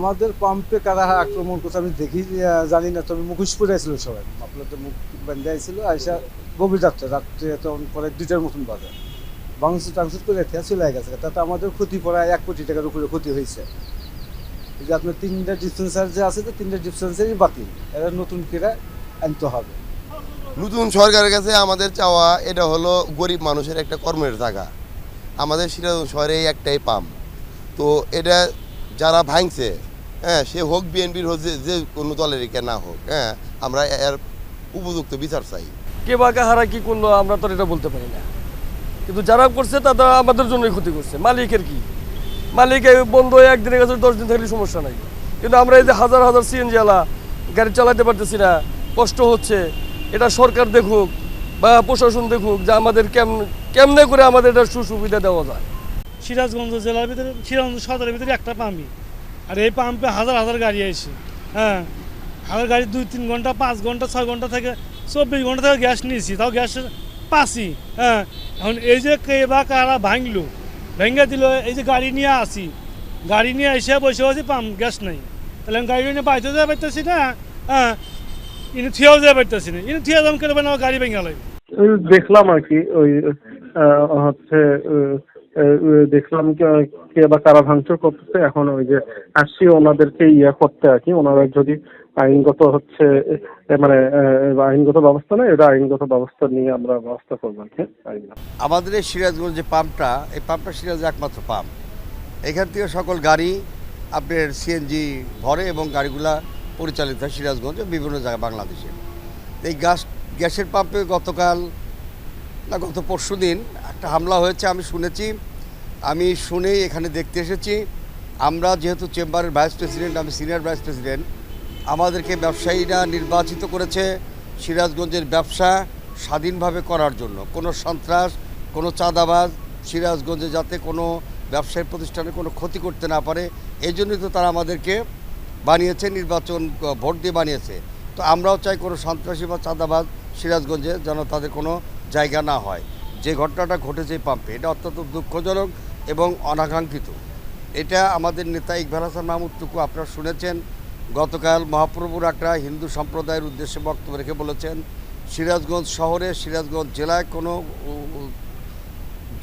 আমাদের পাম্পে কারা আক্রমণ করছে আমি দেখি জানি না, তবে মুখোশ পরে ছিল সবাই। আপনার তো মুখ বেঁধে আইছিল, আইসা গভীর রাত্রে রাত্রে তখন পরে দুইটার মতন বাজে। ভাঙচুর টাংচুর করে খেয়া চলে গেছে। তাতে আমাদের ক্ষতি প্রায় এক কোটি টাকার উপরে ক্ষতি হয়েছে। যে আপনার তিনটা ডিসপেন্সার যে আছে, তো তিনটা ডিসপেন্সারই বাতিল। এরা নতুন করে আনতে হবে। নতুন সরকারের কাছে আমাদের চাওয়া, এটা হলো গরিব মানুষের একটা কর্মের জায়গা। আমাদের সিরাজগঞ্জ শহরে একটাই পাম্প তো এটা যারা ভাঙছে হ্যাঁ সে হোক বিএনপির হোক যে যে কোনো দলেরই কে না হোক হ্যাঁ আমরা এর উপযুক্ত বিচার চাই। কে বা কাহারা কি করল আমরা তো এটা বলতে পারি না। কিন্তু যারা করছে তারা আমাদের জন্যই ক্ষতি করছে। মালিকের কি? মালিক এই বন্ধ হয়ে একদিনের কাছে দশ দিন থাকলে সমস্যা নাই। কিন্তু আমরা এই যে হাজার হাজার সিএনজি আলা গাড়ি চালাতে পারতেছি না কষ্ট হচ্ছে। এটা সরকার দেখুক বা প্রশাসন দেখুক যে আমাদের কেমন কেমনে করে আমাদের এটা সুসুবিধা দেওয়া যায়। সিরাজগঞ্জ জেলার ভিতরে সিরাজগঞ্জ সদরের ভিতরে একটা পাম্পই। আর এই পাম্পে হাজার হাজার গাড়ি আসে হ্যাঁ? হাজার গাড়ি দুই তিন ঘণ্টা, পাঁচ ঘণ্টা, ছয় ঘণ্টা থেকে চব্বিশ ঘণ্টা থেকে গ্যাস নিয়েছি, তাও গ্যাস পাচ্ছি হ্যাঁ? এখন এই যে কে বা কারা ভাঙলো, ভেঙে দিল, এই যে গাড়ি নিয়ে আসি, গাড়ি নিয়ে এসে বসে বসে পাম্প গ্যাস নাই। তাহলে আমি গাড়ি নিয়ে বাইতে যেতে পারতেছি না হ্যাঁ? ইনি থিয়েও যেতে পারতেছি না, ইনি থিয়ে দাম আমার গাড়ি ভেঙে লাগবে? দেখলাম আর কি, ওই হচ্ছে দেখলাম কে- বা কারা ভাঙচুর করতেছে, এখন ওই যে আসছি, ওনাদেরকে ইয়ে করতে আর কি, ওনারা যদি আইনগত হচ্ছে মানে আইনগত ব্যবস্থা নেই এটা আইনগত ব্যবস্থা নিয়ে আমরা ব্যবস্থা করব আর কি আমাদের এই সিরাজগঞ্জ যে পাম্পটা, এই পাম্পটা সিরাজ একমাত্র পাম্প। এখান থেকে সকল গাড়ি আপনার সিএনজি ভরে এবং গাড়িগুলা পরিচালিত হয় সিরাজগঞ্জ বিভিন্ন জায়গায় বাংলাদেশে। এই গ্যাস গ্যাসের পাম্পে গতকাল না, গত পরশু দিন একটা হামলা হয়েছে, আমি শুনেছি। আমি শুনেই এখানে দেখতে এসেছি। আমরা যেহেতু চেম্বারের ভাইস প্রেসিডেন্ট, আমি সিনিয়র ভাইস প্রেসিডেন্ট, আমাদেরকে ব্যবসায়ীরা নির্বাচিত করেছে সিরাজগঞ্জের ব্যবসা স্বাধীনভাবে করার জন্য। কোনো সন্ত্রাস, কোনো চাঁদাবাজ সিরাজগঞ্জে যাতে কোনো ব্যবসায়ী প্রতিষ্ঠানে কোনো ক্ষতি করতে না পারে, এই জন্যই তো তারা আমাদেরকে বানিয়েছে, নির্বাচন ভোট দিয়ে বানিয়েছে। তো আমরাও চাই কোনো সন্ত্রাসী বা চাঁদাবাজ সিরাজগঞ্জে যেন তাদের কোনো জায়গা না হয়। যে ঘটনাটা ঘটেছে পাম্পে, এটা অত্যন্ত দুঃখজনক। এবং অনাকাঙ্ক্ষিত। এটা আমাদের নেতা ইকবাল হাসান মাহমুদ টুকু আপনারা শুনেছেন। গতকাল মহাপ্রভুর একটা হিন্দু সম্প্রদায়ের উদ্দেশ্যে বক্তব্য রেখে বলেছেন, সিরাজগঞ্জ শহরে, সিরাজগঞ্জ জেলায় কোনো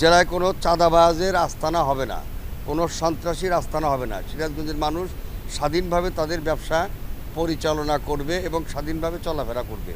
জেলায় কোনো চাঁদাবাজের আস্তানা হবে না, কোনো সন্ত্রাসীর আস্তানা হবে না। সিরাজগঞ্জের মানুষ স্বাধীনভাবে তাদের ব্যবসা পরিচালনা করবে এবং স্বাধীনভাবে চলাফেরা করবে।